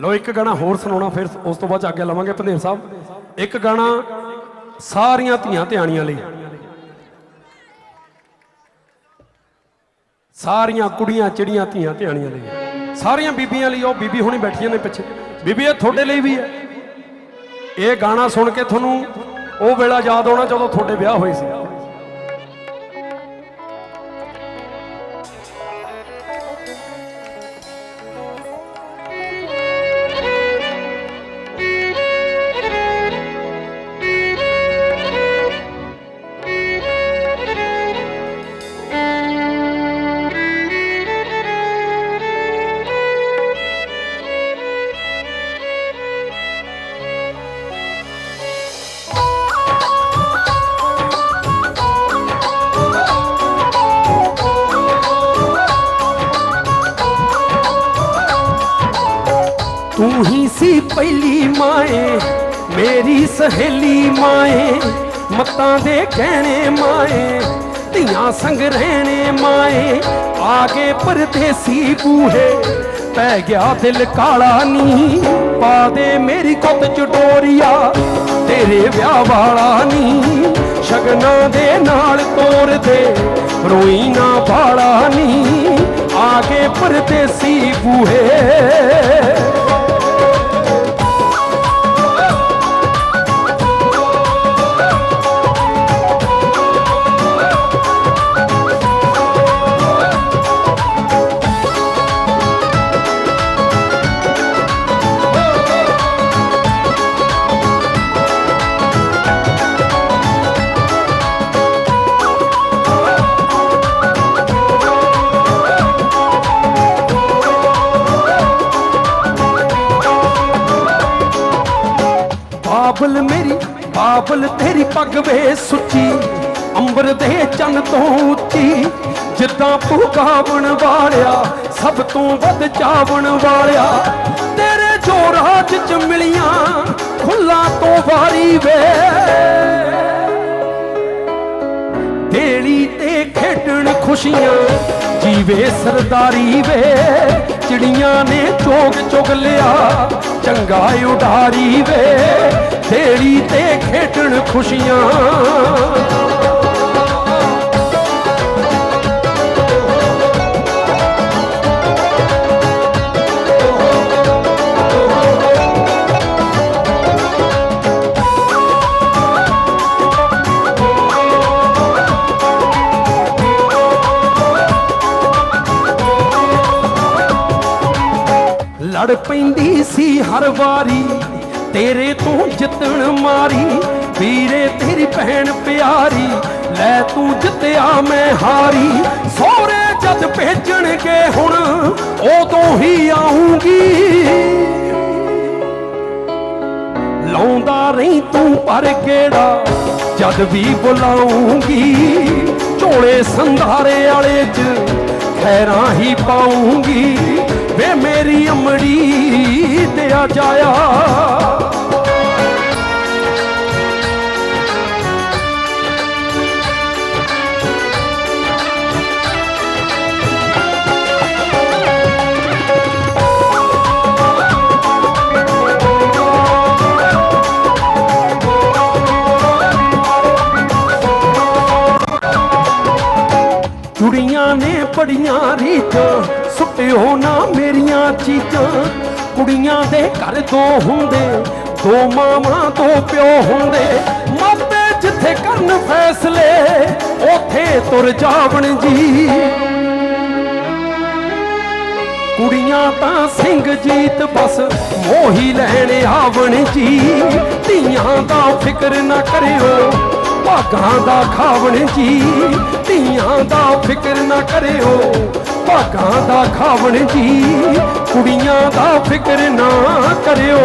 ਲੋ ਇੱਕ ਗਾਣਾ ਹੋਰ ਸੁਣਾਉਣਾ, ਫਿਰ ਉਸ ਤੋਂ ਬਾਅਦ 'ਚ ਆਗਿਆ ਲਵਾਂਗੇ ਪੰਦੇਰ ਸਾਹਿਬ। ਇੱਕ ਗਾਣਾ ਸਾਰੀਆਂ ਧੀਆਂ ਧਿਆਣੀਆਂ ਲਈ। ਸਾਰੀਆਂ ਕੁੜੀਆਂ ਚਿੜੀਆਂ ਧੀਆਂ ਧਿਆਣੀਆਂ ਲਈ। ਸਾਰੀਆਂ ਬੀਬੀਆਂ ਲਈ ਉਹ ਬੀਬੀ ਹੁਣੀ ਬੈਠੀਆਂ ਨੇ ਪਿੱਛੇ। ਬੀਬੀ, ਇਹ ਤੁਹਾਡੇ ਲਈ ਵੀ ਹੈ। ਇਹ ਗਾਣਾ ਸੁਣ ਕੇ ਤੁਹਾਨੂੰ ਉਹ ਵੇਲਾ ਯਾਦ ਆਉਣਾ ਜਦੋਂ ਤੁਹਾਡੇ ਵਿਆਹ ਹੋਏ ਸੀ। ਤੂੰ ਹੀ ਸੀ ਪਹਿਲੀ ਮਾਏ ਮੇਰੀ ਸਹੇਲੀ ਮਾਏ ਮੱਤਾਂ ਦੇ ਕਹਿਣੇ ਮਾਏ ਧੀਆਂ ਸੰਗ ਰਹਿਣੇ ਮਾਏ ਆਗੇ ਪਰਦੇਸੀ ਬੂਹੇ ਪੈ ਗਿਆ ਦਿਲ ਕਾਲਾ ਨੀ ਪਾ ਦੇ ਮੇਰੀ ਕੁੱਤ ਚਟੋਰੀਆ ਤੇਰੇ ਵਿਆਹ ਵਾਲਾ ਨੀ ਸ਼ਗਨਾਂ ਦੇ ਨਾਲ ਤੋਰ ਦੇ ਰੋਈ ਨਾ ਬਾਲਾ ਨੀ ਆਗੇ ਪਰਦੇਸੀ ਬੂਹੇ ਬਾਬਲ ਮੇਰੀ, ਬਾਬਲ ਤੇਰੀ ਪੱਗ ਵੇ ਸੁੱਚੀ, ਅੰਬਰ ਦੇ ਚੰਨ ਤੋਂ ਉੱਚੀ। ਜਿੱਦਾਂ ਪੁਕਾਵਣ ਵਾਲਿਆ, ਸਭ ਤੋਂ ਵੱਧ ਚਾਵਣ ਵਾਲਿਆ। ਤੇਰੇ ਜੋ ਚ ਮਿਲੀਆਂ, ਖੁੱਲਾ ਤੋਂ ਵਾਰੀ ਵੇ। ਢੇਲੀ ਤੇ ਖੇਡਣ ਖੁਸ਼ੀਆਂ, ਜੀਵੇ ਸਰਦਾਰੀ ਵੇ। ਚਿੜੀਆਂ ਨੇ ਚੋਗ ਚੁਗ ਲਿਆ ਚੰਗਾ ਉਡਾਰੀ ਵੇ ਢੇਲੀ ਤੇ ਖੇਡਣ ਖੁਸ਼ੀਆਂ। ਲੜ ਪੈਂਦੀ ਸੀ ਹਰ ਵਾਰੀ। ਤੇਰੇ ਤੋਂ ਜਿੱਤਣ ਮਾਰੀ, ਵੀਰੇ ਤੇਰੀ ਭੈਣ ਪਿਆਰੀ, ਲੈ ਤੂੰ ਜਿੱਤਿਆ ਮੈਂ ਹਾਰੀ। ਸੋਹਰੇ ਜਦ ਭੇਜਣਗੇ ਹੁਣ, ਉਦੋਂ ਹੀ ਆਉਂਗੀ ਲਾਉਂਦਾ ਰਹੀ ਤੂੰ ਪਰ ਕਿਹੜਾ ਜਦ ਵੀ ਬੁਲਾਉਂਗੀ ਝੋਲੇ ਸੰਧਾਰੇ ਵਾਲੇ ਚ ਖੈਰਾਂ ਹੀ ਪਾਉਂਗੀ ਵੇ ਮੇਰੀ ਅਮੜੀ ਤੇ ਆ ਜਾਇਆ। ਕੁੜੀਆਂ ਨੇ ਪੜੀਆਂ ਰੀਤਾਂ ਸੁੱਟਿਓ ਨਾ ਮੇਰੀਆਂ ਚੀਜ਼ਾਂ। ਕੁੜੀਆਂ ਦੇ ਘਰ ਦੋ ਹੁੰਦੇ, ਦੋ ਮਾਵਾਂ ਦੋ ਪਿਓ ਹੁੰਦੇ। ਮਾਪੇ ਜਿੱਥੇ ਕਰਨ ਫੈਸਲੇ, ਉਥੇ ਤੁਰ ਜਾਵਣ ਜੀ ਕੁੜੀਆਂ ਤਾਂ ਸਿੰਘ ਜੀਤ ਬਸ ਮੋਹੀ ਲੈਣ ਆਵਣ ਜੀ ਧੀਆਂ ਦਾ ਫਿਕਰ ਨਾ ਕਰਿਓ, ਭਾਗਾਂ ਦਾ ਖਾਵਣ ਜੀ ਧੀਆਂ ਦਾ ਫਿਕਰ ਨਾ ਕਰਿਓ ਭਾਗਾਂ ਦਾ ਖਾਵਣ ਜੀ ਕੁੜੀਆਂ ਦਾ ਫਿਕਰ ਨਾ ਕਰਿਓ।